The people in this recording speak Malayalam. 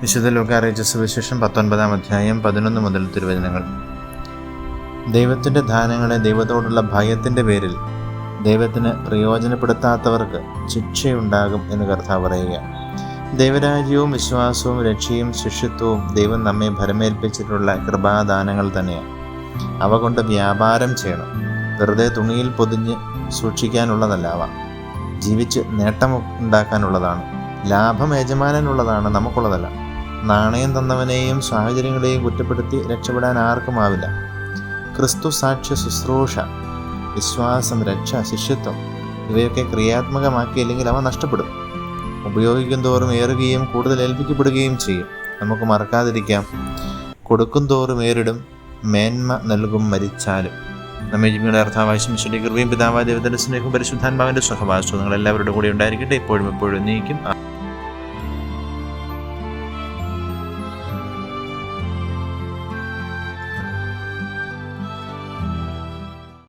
വിശുദ്ധ ലോക അറിയിച്ച സുവിശേഷം പത്തൊൻപതാം അധ്യായം പതിനൊന്ന് മുതൽ തിരുവചനങ്ങൾ. ദൈവത്തിന്റെ ദാനങ്ങളെ ദൈവത്തോടുള്ള ഭയത്തിന്റെ പേരിൽ ദൈവത്തിന് പ്രയോജനപ്പെടുത്താത്തവർക്ക് ശിക്ഷയുണ്ടാകും എന്ന് കർത്താവ് പറയുക ദൈവരാജ്യവും വിശ്വാസവും രക്ഷയും ശിഷ്യത്വവും ദൈവം നമ്മെ ഭരമേൽപ്പിച്ചിട്ടുള്ള കൃപാദാനങ്ങൾ തന്നെയാണ്. അവ കൊണ്ട് വ്യാപാരം ചെയ്യണം. വെറുതെ തുണിയിൽ പൊതിഞ്ഞ് സൂക്ഷിക്കാനുള്ളതല്ല അവ. ജീവിച്ച് നേട്ടം ഉണ്ടാക്കാനുള്ളതാണ് ലാഭം യജമാനനുള്ളതാണ് നമുക്കുള്ളതല്ല. നാണയം തന്നവനെയും സാഹചര്യങ്ങളെയും കുറ്റപ്പെടുത്തി രക്ഷപ്പെടാൻ ആർക്കുമാവില്ല ക്രിസ്തു സാക്ഷ്യ ശുശ്രൂഷ വിശ്വാസം രക്ഷ ശിഷ്യത്വം ഇവയൊക്കെ ക്രിയാത്മകമാക്കിയില്ലെങ്കിൽ അവ നഷ്ടപ്പെടും. ഉപയോഗിക്കും തോറും ഏറുകയും കൂടുതൽ ഏൽപ്പിക്കപ്പെടുകയും ചെയ്യും. നമുക്ക് മറക്കാതിരിക്കാം. കൊടുക്കും തോറും ഏറിടും മേന്മ നൽകും മരിച്ചാലും. നമ്മെ ജീവിയുടെ അർത്ഥാവാശം ശ്രീ കൃപയും പിതാവായ ദൈവത്തിന്റെ സ്നേഹവും പരിശുദ്ധാത്മാവിന്റെ സഹവാസവും നിങ്ങൾ എല്ലാവരുടെ കൂടെ ഉണ്ടായിരിക്കട്ടെ. ഇപ്പോഴും എപ്പോഴും നീക്കും.